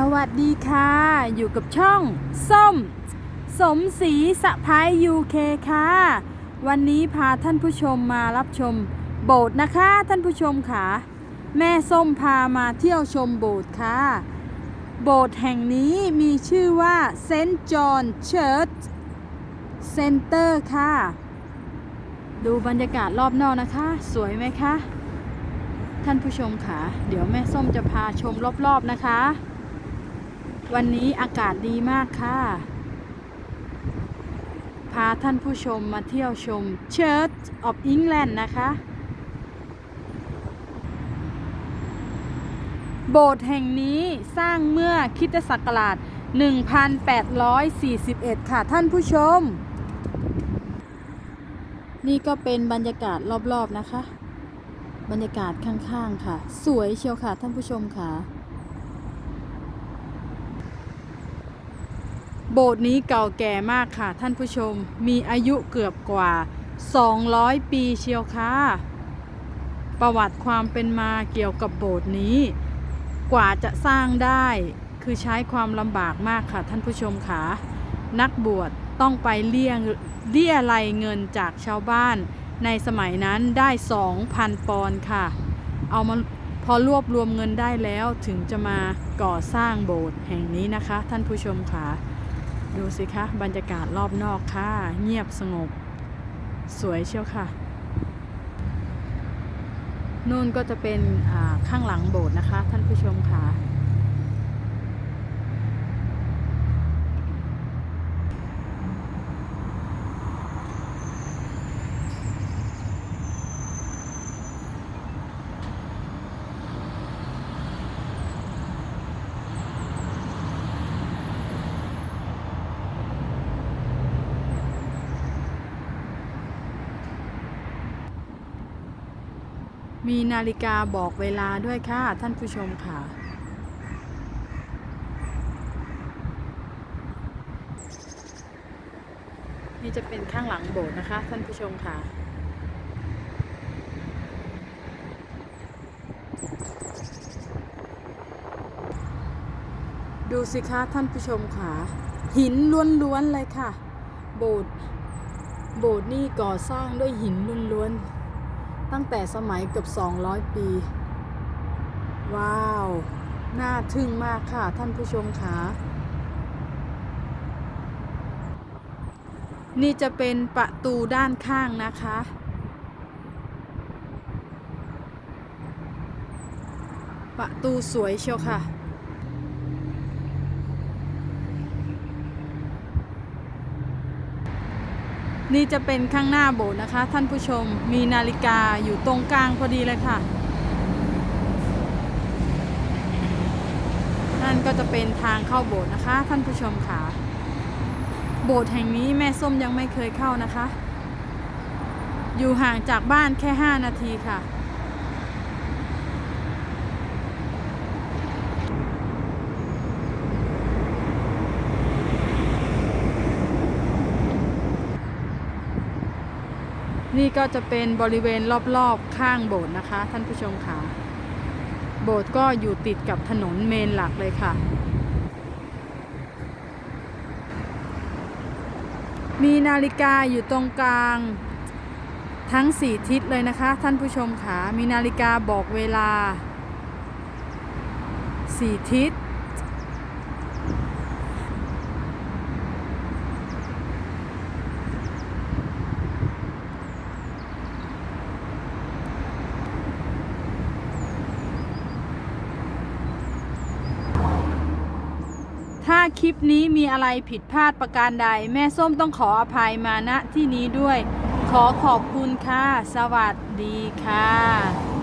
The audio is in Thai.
สวัสดีค่ะ อยู่กับช่องส้ม สมศรีสะพ้ายยูเคค่ะ วันนี้พาท่านผู้ชมมารับชมโบสถ์นะคะ ท่านผู้ชมค่ะ แม่ส้มพามาเที่ยวชมโบสถ์ค่ะ โบสถ์แห่งนี้มีชื่อว่าเซนต์จอห์นเชิร์ชเซ็นเตอร์ค่ะ ดูบรรยากาศรอบนอกนะคะ สวยไหมคะ ท่านผู้ชมค่ะ เดี๋ยวแม่ส้มจะพาชมรอบๆนะคะ วันนี้อากาศดีมากค่ะ พาท่านผู้ชมมาเที่ยวชม Church of England นะคะ โบสถ์แห่งนี้สร้างเมื่อคิดศักราช 1841 ค่ะท่านผู้ชม นี่ก็เป็นบรรยากาศรอบๆนะคะ บรรยากาศข้างๆค่ะ สวยเชียวค่ะท่านผู้ชมค่ะ โบสถ์นี้เก่าแก่มากค่ะ ท่านผู้ชมมีอายุเกือบกว่า 200 ปีเชียวค่ะ ประวัติความเป็นมาเกี่ยวกับโบสถ์นี้ กว่าจะสร้างได้คือใช้ความลำบากมากค่ะ ท่านผู้ชมค่ะนักบวชต้องไปเลี่ยงเลี่ยไรเงินจากชาวบ้าน ในสมัยนั้นได้ 2,000 ปอนด์ค่ะ เอามาพอรวบรวมเงินได้แล้วถึงจะมาก่อสร้างโบสถ์แห่งนี้นะคะ ท่านผู้ชมค่ะ ดูสิคะ บรรยากาศรอบนอกค่ะ เงียบสงบ สวยเชียวค่ะนู่นก็จะเป็นข้างหลังโบสถ์นะคะ ท่านผู้ชมค่ะ มีนาฬิกาบอกเวลาด้วยค่ะ ท่านผู้ชมค่ะ นี่จะเป็นข้างหลังโบสถ์นะคะ ท่านผู้ชมค่ะดูสิคะท่านผู้ชมค่ะ หินล้วนๆเลยค่ะ โบสถ์โบสถ์นี่ก่อสร้างด้วยหินล้วนๆ ตั้งแต่สมัยเกือบ 200 ปี ว้าว น่าทึ่งมากค่ะท่านผู้ชมค่ะนี่จะเป็นประตูด้านข้างนะคะ ประตูสวยเชียวค่ะ นี่จะเป็นข้างหน้าโบสถ์นะคะ ท่านผู้ชมมีนาฬิกาอยู่ตรงกลางพอดีเลยค่ะ นั่นก็จะเป็นทางเข้าโบสถ์นะคะ ท่านผู้ชมค่ะ โบสถ์แห่งนี้แม่ส้มยังไม่เคยเข้านะคะ อยู่ห่างจากบ้านแค่ 5 นาทีค่ะ นี่ก็จะเป็นบริเวณรอบๆข้างโบสถ์นะคะ ท่านผู้ชมค่ะ โบสถ์ก็อยู่ติดกับถนนเมนหลักเลยค่ะ มีนาฬิกาอยู่ตรงกลางทั้งสี่ทิศเลยนะคะ ท่านผู้ชมค่ะ มีนาฬิกาบอกเวลาสี่ทิศ ถ้าคลิปนี้มีอะไรผิดพลาดประการใด แม่ส้มต้องขออภัยมาณที่นี้ด้วย ขอขอบคุณค่ะ สวัสดีค่ะ